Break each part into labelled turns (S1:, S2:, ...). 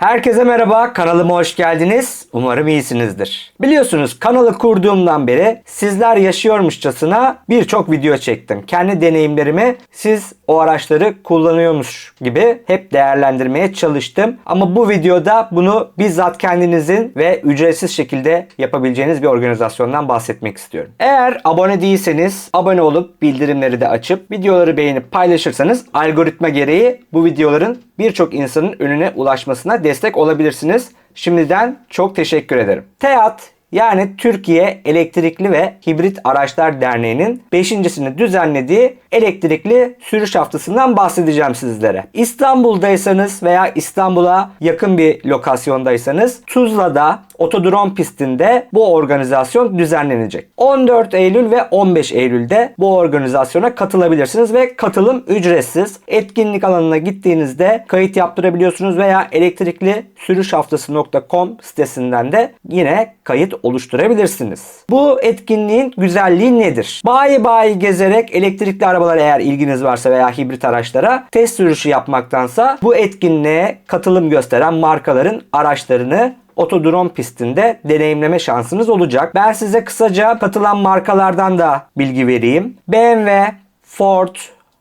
S1: Herkese merhaba, kanalıma hoş geldiniz. Umarım iyisinizdir. Biliyorsunuz kanalı kurduğumdan beri sizler yaşıyormuşçasına birçok video çektim. Kendi deneyimlerimi siz o araçları kullanıyormuş gibi hep değerlendirmeye çalıştım. Ama bu videoda bunu bizzat kendinizin ve ücretsiz şekilde yapabileceğiniz bir organizasyondan bahsetmek istiyorum. Eğer abone değilseniz abone olup bildirimleri de açıp videoları beğenip paylaşırsanız algoritma gereği bu videoların birçok insanın önüne ulaşmasına destek olabilirsiniz. Şimdiden çok teşekkür ederim. TEAT yani Türkiye Elektrikli ve Hibrit Araçlar Derneği'nin 5.sini düzenlediği elektrikli sürüş haftasından bahsedeceğim sizlere. İstanbul'daysanız veya İstanbul'a yakın bir lokasyondaysanız Tuzla'da otodrom pistinde bu organizasyon düzenlenecek. 14 Eylül ve 15 Eylül'de bu organizasyona katılabilirsiniz ve katılım ücretsiz. Etkinlik alanına gittiğinizde kayıt yaptırabiliyorsunuz veya elektrikli sürüş haftası.com sitesinden de yine kayıt oluşturabilirsiniz. Bu etkinliğin güzelliği nedir? Bayi bayi gezerek elektrikli arabalara eğer ilginiz varsa veya hibrit araçlara test sürüşü yapmaktansa bu etkinliğe katılım gösteren markaların araçlarını otodrom pistinde deneyimleme şansınız olacak. Ben size kısaca katılan markalardan da bilgi vereyim. BMW, Ford,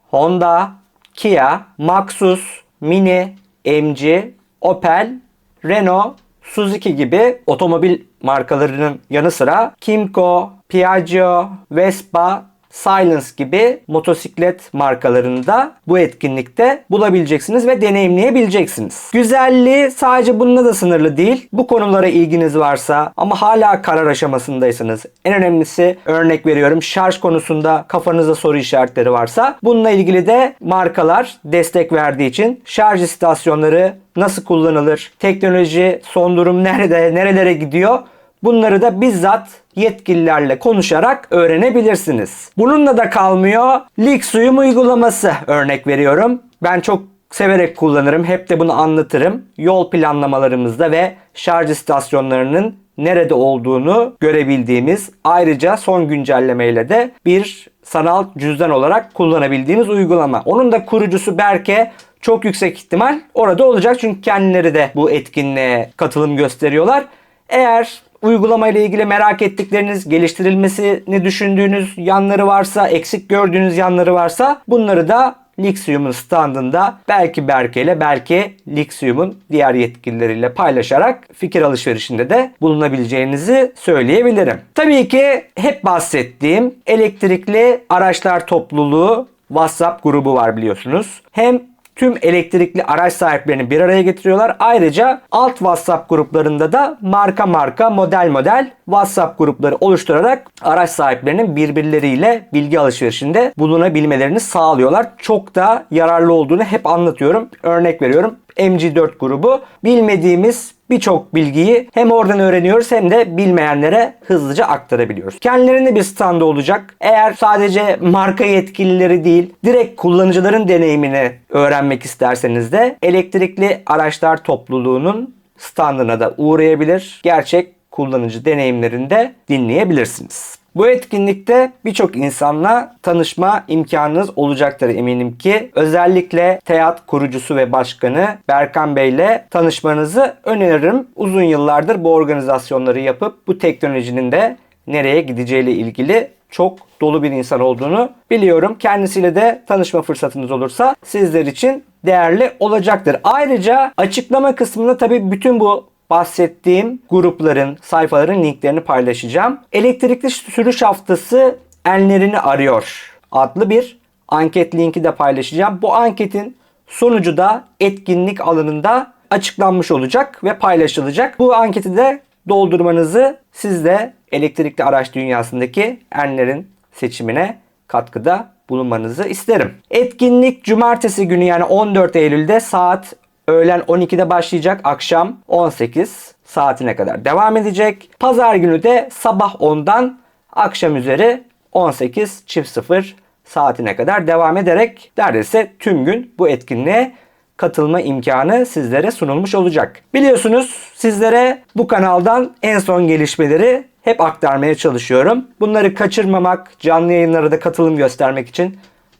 S1: Honda, Kia, Maxus, Mini, MG, Opel, Renault, Suzuki gibi otomobil markalarının yanı sıra Kimco, Piaggio, Vespa, Silence gibi motosiklet markalarını da bu etkinlikte bulabileceksiniz ve deneyimleyebileceksiniz. Güzelliği sadece bununla da sınırlı değil. Bu konulara ilginiz varsa ama hala karar aşamasındaysanız en önemlisi örnek veriyorum şarj konusunda kafanızda soru işaretleri varsa bununla ilgili de markalar destek verdiği için şarj istasyonları nasıl kullanılır, teknoloji son durum nerede, nerelere gidiyor Bunları da bizzat yetkililerle konuşarak öğrenebilirsiniz. Bununla da kalmıyor. Liksuyum uygulaması örnek veriyorum. Ben çok severek kullanırım. Hep de bunu anlatırım. Yol planlamalarımızda ve şarj istasyonlarının nerede olduğunu görebildiğimiz ayrıca son güncellemeyle de bir sanal cüzdan olarak kullanabildiğimiz uygulama. Onun da kurucusu Berke çok yüksek ihtimal orada olacak çünkü kendileri de bu etkinliğe katılım gösteriyorlar. Eğer uygulama ile ilgili merak ettikleriniz, geliştirilmesini düşündüğünüz yanları varsa, eksik gördüğünüz yanları varsa bunları da Lixium'un standında belki Berke ile belki Lixium'un diğer yetkilileriyle paylaşarak fikir alışverişinde de bulunabileceğinizi söyleyebilirim. Tabii ki hep bahsettiğim elektrikli araçlar topluluğu WhatsApp grubu var biliyorsunuz. Hem tüm elektrikli araç sahiplerini bir araya getiriyorlar. Ayrıca alt WhatsApp gruplarında da marka marka model model WhatsApp grupları oluşturarak araç sahiplerinin birbirleriyle bilgi alışverişinde bulunabilmelerini sağlıyorlar. Çok da yararlı olduğunu hep anlatıyorum. Örnek veriyorum. MG4 grubu bilmediğimiz birçok bilgiyi hem oradan öğreniyoruz hem de bilmeyenlere hızlıca aktarabiliyoruz. Kendilerinde bir standı olacak. Eğer sadece marka yetkilileri değil, direkt kullanıcıların deneyimini öğrenmek isterseniz de elektrikli araçlar topluluğunun standına da uğrayabilir. Gerçek kullanıcı deneyimlerini de dinleyebilirsiniz. Bu etkinlikte birçok insanla tanışma imkanınız olacaktır eminim ki. Özellikle TEAT kurucusu ve başkanı Berkan Bey ile tanışmanızı öneririm. Uzun yıllardır bu organizasyonları yapıp bu teknolojinin de nereye gideceğiyle ilgili çok dolu bir insan olduğunu biliyorum. Kendisiyle de tanışma fırsatınız olursa sizler için değerli olacaktır. Ayrıca açıklama kısmında tabii bütün bu bahsettiğim grupların, sayfaların linklerini paylaşacağım. Elektrikli sürüş haftası enlerini arıyor adlı bir anket linki de paylaşacağım. Bu anketin sonucu da etkinlik alanında açıklanmış olacak ve paylaşılacak. Bu anketi de doldurmanızı siz de elektrikli araç dünyasındaki enlerin seçimine katkıda bulunmanızı isterim. Etkinlik cumartesi günü yani 14 Eylül'de saat Öğlen 12'de başlayacak. Akşam 18 saatine kadar devam edecek. Pazar günü de sabah 10'dan akşam üzeri 18 çift 0 saatine kadar devam ederek neredeyse tüm gün bu etkinliğe katılma imkanı sizlere sunulmuş olacak. Biliyorsunuz sizlere bu kanaldan en son gelişmeleri hep aktarmaya çalışıyorum. Bunları kaçırmamak, canlı yayınlara da katılım göstermek için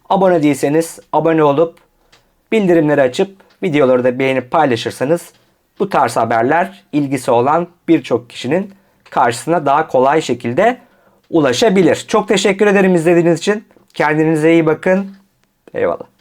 S1: abone değilseniz abone olup bildirimleri açıp Videoları da beğenip paylaşırsanız bu tarz haberler ilgisi olan birçok kişinin karşısına daha kolay şekilde ulaşabilir. Çok teşekkür ederim izlediğiniz için. Kendinize iyi bakın. Eyvallah.